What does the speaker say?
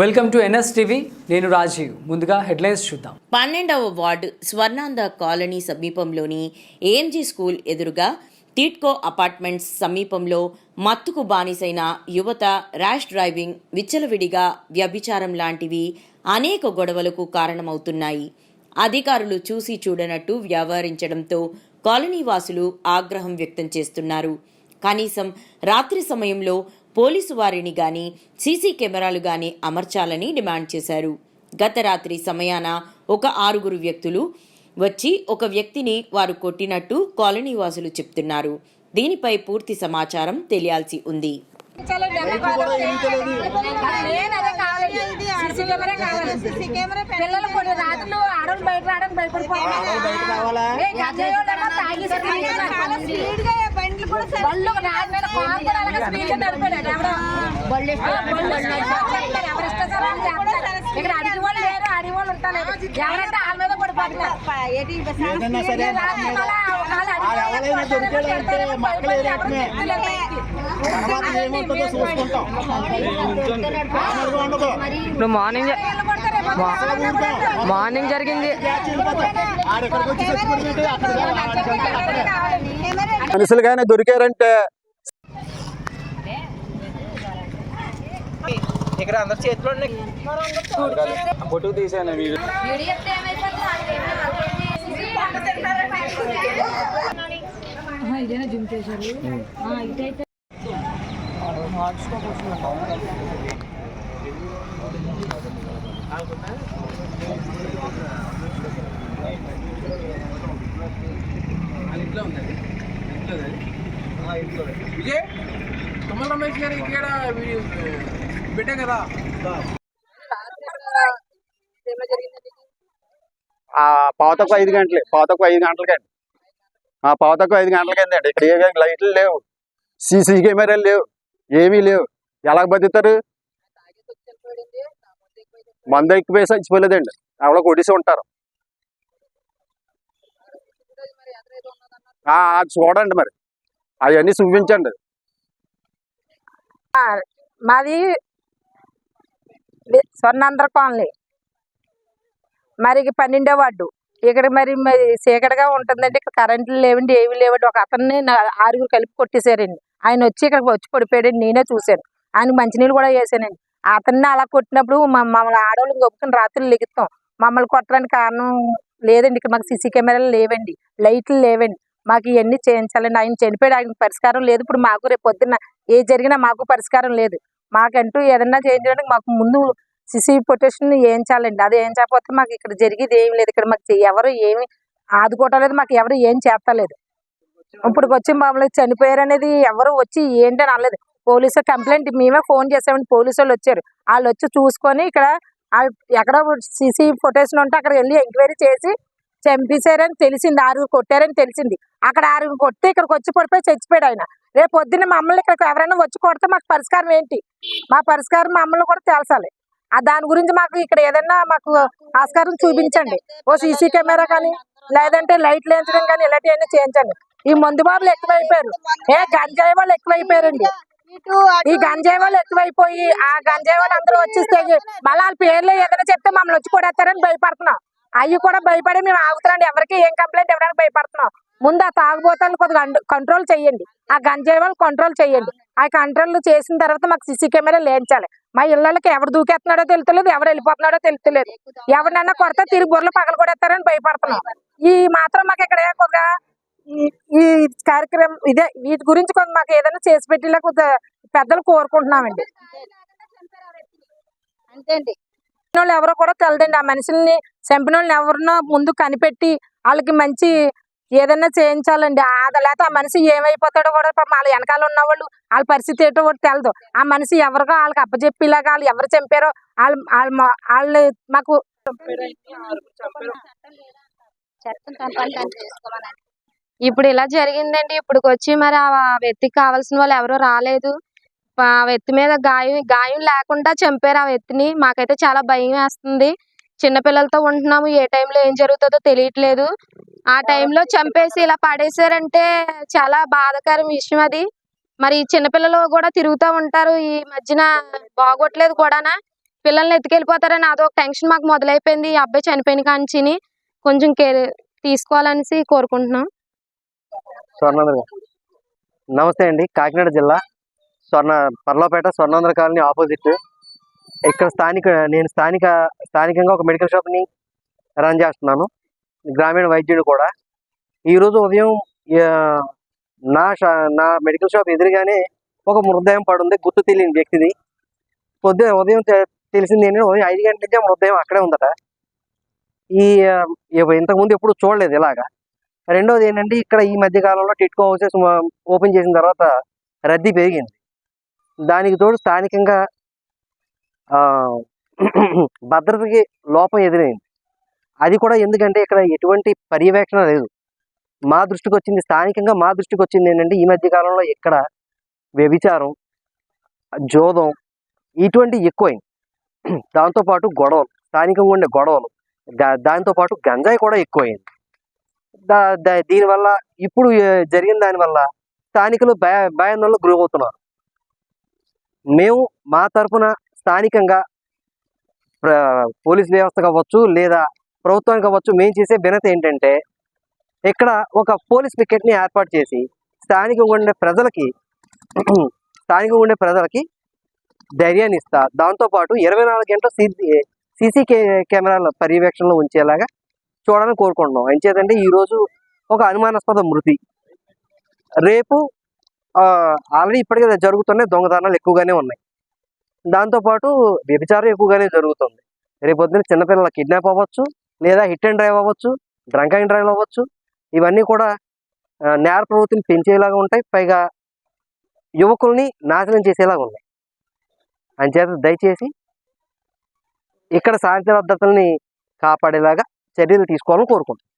Welcome to NS TV నేను రాజీవ్. ముందుగా headlines చూద్దాం. పన్నెండవ వార్డు స్వర్ణాంద కాలనీ సమీపంలోని ఏఎంజీ స్కూల్ ఎదురుగా టీట్కో అపార్ట్మెంట్స్ సమీపంలో మత్తుకు బానిసైన యువత ర్యాష్ డ్రైవింగ్ విచ్చలవిడిగా వ్యభిచారం లాంటివి అనేక గొడవలకు కారణమవుతున్నాయి. అధికారులు చూసి చూడనట్టు వ్యవహరించడంతో కాలనీ వాసులు ఆగ్రహం వ్యక్తం చేస్తున్నారు. కనీసం రాత్రి సమయంలో పోలీసు వారిని గాని సీసీ కెమెరాలు గాని అమర్చాలని డిమాండ్ చేశారు. గత రాత్రి సమయాన ఒక ఆరుగురు వ్యక్తులు వచ్చి ఒక వ్యక్తిని వారు కొట్టినట్టు కాలనీ వాసులు చెప్తున్నారు. దీనిపై పూర్తి సమాచారం తెలియాల్సి ఉంది. పిల్లలు కొన్ని రాత్రులు ఆడలు బయట రావడానికి వాళ్ళేమో తాగేసి తిరిగేస్తున్నారు. బళ్ళు రాత్రి మీద కారుతో అలాగే స్పీడ్ నడిపాడు బళ్ళు ఎవరు ఇష్టం. ఇక్కడ అడిగి వాళ్ళు లేరు అడిగి వాళ్ళు ఉంటారు. ఎవరంటే వాళ్ళ మీద పడిపోతున్నారు ఏదన్నా సరే రాత్రి మళ్ళా ఒకవేళ అడిగి తర్వాత ఏమవుతుందో చూసుకుంటాం ఇప్పుడు మార్నింగ్. మార్నింగ్ జరిగింది బ్యాచ్ వెళ్ళిపోతాం. ఆడెక్కడికి వచ్చి చచ్చిపోయినట్టు అక్కడ కావాలి. మనుషులుగానే దొరికారంటే ఇక్కడ అందరి చేతిలో ఉన్నాయి ఫోటో తీసాను వీడియో విజయ్ తుమ్మల రమేష్ గారి ఇక్కడ వీడియో కదా? ఆ పావుతకు ఐదు గంటలే పావుతకు ఐదు గంటలకండి ఆ పావుతకు ఐదు గంటలకండి ఇక్కడ ఏ లైట్లు లేవు. సీసీ కెమెరాలు లేవు. ఏమీ లేవు. ఎలా బతుకుతారు? మంద ఎక్కిపోయి చచ్చిపోలేదండి. ఎవరో కొడిసి ఉంటారు. ఆ, అది చూడండి మరి. అవన్నీ చూపించండి. మాది స్వర్ణాంధ్ర కాలనీ. మరి పన్నెండో వార్డు. ఇక్కడ మరి మరి చీకటిగా ఉంటుందండి ఇక్కడ కరెంట్లు లేవండి ఏవి లేవండి. ఒక అతన్ని ఆరుగురు కలిపి కొట్టేశారండి. ఆయన వచ్చి ఇక్కడికి వచ్చి పడిపోయాడండి. నేనే చూశాను. ఆయన మంచినీళ్ళు కూడా వేసానండి. అతన్ని అలా కొట్టినప్పుడు మ- మమ్మల్ని ఆడవాళ్ళు గొప్పకుని రాత్రులు లెగుతాం. మమ్మల్ని కొట్టడానికి కారణం లేదండి. ఇక్కడ మాకు సీసీ కెమెరాలు లేవండి. లైట్లు లేవండి. మాకు ఇవన్నీ చేయించాలండి. ఆయన చనిపోయాడు. ఆయన పరిష్కారం లేదు. ఇప్పుడు మాకు రేపు పొద్దున్న ఏ జరిగినా మాకు పరిష్కారం లేదు. మాకంటూ ఏదన్నా చేయించడానికి మాకు ముందు సిసి పొటేషన్ ఏం చేయాలండి అది ఏం చేయకపోతే మాకు ఇక్కడ జరిగేది ఏం లేదు. ఇక్కడ మాకు ఎవరు ఏమి ఆదుకోవటం లేదు. మాకు ఎవరు ఏం చేస్తలేదు. ఇప్పుడు వచ్చి మమ్మల్ని చనిపోయారు అనేది ఎవరు వచ్చి ఏంటని అనలేదు. పోలీసు కంప్లైంట్ మేమే ఫోన్ చేసామండి. పోలీసు వాళ్ళు వచ్చారు. వాళ్ళు వచ్చి చూసుకొని ఇక్కడ ఎక్కడ సీసీ ఫొటేషన్ ఉంటే అక్కడ వెళ్ళి ఎంక్వైరీ చేసి చంపేశారని తెలిసింది. ఆరుగురు కొట్టారని తెలిసింది. అక్కడ ఆరుగురు కొట్టి ఇక్కడికి వచ్చి పడిపోయి చచ్చిపోయాడు ఆయన. రేపు పొద్దున్న మమ్మల్ని ఇక్కడికి ఎవరైనా వచ్చి కొడితే మాకు పరిష్కారం ఏంటి? మా పరిష్కారం మమ్మల్ని కూడా తెలసాలి. దాని గురించి మాకు ఇక్కడ ఏదైనా మాకు ఆస్కారం చూపించండి. ఓ సీసీ కెమెరా కానీ లేదంటే లైట్లు వేయించడం కానీ ఇలాంటివన్నీ చేయించండి. ఈ మందు బాబులు ఎక్కువైపోయారు. ఏ గంజాయి వాళ్ళు ఎక్కువైపోయారండి. ఈ గంజాయి వాళ్ళు ఎక్కువైపోయి ఆ గంజాయి వాళ్ళు అందరూ వచ్చేస్తే మళ్ళీ వాళ్ళ పేర్లు ఏదైనా చెప్తే మమ్మల్ని వచ్చి కొడేస్తారని భయపడుతున్నాం. అవి కూడా భయపడి మేము ఆగుతున్నాండి. ఎవరికి ఏం కంప్లైంట్ ఇవ్వడానికి భయపడుతున్నాం. ముందు ఆ తాగుబోతాలను కొద్దిగా కంట్రోల్ చేయండి. ఆ గంజాయి వాళ్ళు కంట్రోల్ చేయండి. ఆ కంట్రోల్ చేసిన తర్వాత మాకు సీసీ కెమెరా లేంచాలి. మా ఇళ్ళకి ఎవరు దూకేస్తున్నాడో తెలుస్తలేదు ఎవరు వెళ్ళిపోతున్నాడో తెలుస్తలేదు ఎవరినన్నా కొడితే తిరిగి బుర్రలు పగల కొడేస్తారని భయపడుతున్నాం. ఈ మాత్రం మాకు ఇక్కడ కొద్దిగా ఈ- ఈ కార్యక్రమం ఇదే వీటి గురించి కొంత మాకు ఏదైనా చేసి పెట్టేలా కొద్దిగా పెద్దలు కోరుకుంటున్నామండి. అంతేండి. వాళ్ళు ఎవరో కూడా తెలదండి. ఆ మనుషుల్ని చంపిన వాళ్ళని ఎవరినో ముందు కనిపెట్టి వాళ్ళకి మంచి ఏదైనా చేయించాలండి. అది లేకపోతే ఆ మనిషి ఏమైపోతాడో కూడా పాపం వాళ్ళ వెనకాల ఉన్న వాళ్ళు వాళ్ళ పరిస్థితి ఏంటో కూడా తెలదు. ఆ మనిషి ఎవరికో వాళ్ళకి అప్పచెప్పేలాగా వాళ్ళు ఎవరు చంపారో వాళ్ళు వాళ్ళు వాళ్ళు మాకు ఇప్పుడు ఇలా జరిగిందండి. ఇప్పుడుకి వచ్చి మరి ఆ వ్యక్తికి కావాల్సిన వాళ్ళు ఎవరో రాలేదు. ఆ వ్యక్తి మీద గాయం గాయం లేకుండా చంపారు ఆ వ్యక్తిని. మాకైతే చాలా భయం వేస్తుంది. చిన్నపిల్లలతో ఉంటున్నాము. ఏ టైంలో ఏం జరుగుతుందో తెలియట్లేదు. ఆ టైంలో చంపేసి ఇలా పడేశారంటే చాలా బాధాకరం విషయం అది. మరి చిన్నపిల్లలు కూడా తిరుగుతూ ఉంటారు. ఈ మధ్యన బాగోట్లేదు కూడానా. పిల్లల్ని ఎత్తుకెళ్ళిపోతారని అదొక టెన్షన్ మాకు మొదలైపోయింది. ఈ అబ్బాయి చనిపోయిన కాంచిని కొంచెం కేర్ తీసుకోవాలనేసి కోరుకుంటున్నాం. స్వర్ణాంధ్ర నమస్తే అండి. కాకినాడ జిల్లా స్వర్ణ పర్లోపేట స్వర్ణాంధ్ర కాలనీ ఆపోజిట్ ఇక్కడ స్థానిక నేను స్థానిక స్థానికంగా ఒక మెడికల్ షాప్ని రన్ చేస్తున్నాను. గ్రామీణ వైద్యుడు కూడా. ఈరోజు ఉదయం నా షా- నా మెడికల్ షాప్ ఎదురుగానే ఒక మృతదేహం పడుంది గుర్తు తెలియని వ్యక్తిది. పొద్దున ఉదయం తెలిసింది ఏంటంటే ఉదయం ఐదు గంటల నుంచి ఆ మృతదేహం అక్కడే ఉందట. ఈ ఇంతకుముందు ఎప్పుడు చూడలేదు ఇలాగా. రెండోది ఏంటంటే ఇక్కడ ఈ మధ్య కాలంలో టిట్కో హౌసెస్ ఓపెన్ చేసిన తర్వాత రద్దీ పెరిగింది. దానికి తోడు స్థానికంగా భద్రతకి లోపం ఎదురైంది. అది కూడా ఎందుకంటే ఇక్కడ ఎటువంటి పర్యవేక్షణ లేదు. మా దృష్టికి వచ్చింది స్థానికంగా మా దృష్టికి వచ్చింది ఏంటంటే ఈ మధ్య కాలంలో ఇక్కడ వ్యభిచారం జోదం ఇటువంటి ఎక్కువైంది. దాంతోపాటు గొడవలు స్థానికంగా ఉండే గొడవలు దా- దాంతోపాటు గంజాయి కూడా ఎక్కువైంది. దా దా- దీనివల్ల ఇప్పుడు జరిగిన దానివల్ల స్థానికులు భయ భయాందోళనకు గురవుతున్నారు. మేము మా తరపున స్థానికంగా పోలీస్ వ్యవస్థ కావచ్చు లేదా ప్రభుత్వానికి కావచ్చు మేము చేసే భిన్నత ఏంటంటే ఇక్కడ ఒక పోలీస్ పికెట్ని ఏర్పాటు చేసి స్థానికంగా ఉండే ప్రజలకి స్థానికంగా ఉండే ప్రజలకి ధైర్యాన్ని ఇస్తా. దాంతోపాటు ఇరవై నాలుగు గంటల సీసీ సీసీ కెమెరాల పర్యవేక్షణలో ఉంచేలాగా చూడాలని కోరుకుంటున్నాం. ఎంచేతంటే ఈరోజు ఒక అనుమానాస్పద మృతి. రేపు ఆల్రెడీ ఇప్పటికే జరుగుతున్నాయి. దొంగతనాలు ఎక్కువగానే ఉన్నాయి. దాంతోపాటు వ్యభిచారం ఎక్కువగానే జరుగుతుంది. రేపు పొద్దున చిన్నపిల్లల కిడ్నాప్ అవ్వచ్చు. లేదా హిట్ అండ్ డ్రైవ్ అవ్వచ్చు డ్రంక్ అండ్ డ్రైవ్ అవ్వచ్చు. ఇవన్నీ కూడా నేర ప్రవృత్తిని పెంచేలాగా ఉంటాయి. పైగా యువకుల్ని నాశనం చేసేలాగా ఉన్నాయి. అంచేత దయచేసి ఇక్కడ శాంతి భద్రతల్ని కాపాడేలాగా చర్యలు తీసుకోవాలని కోరుకుంటున్నాం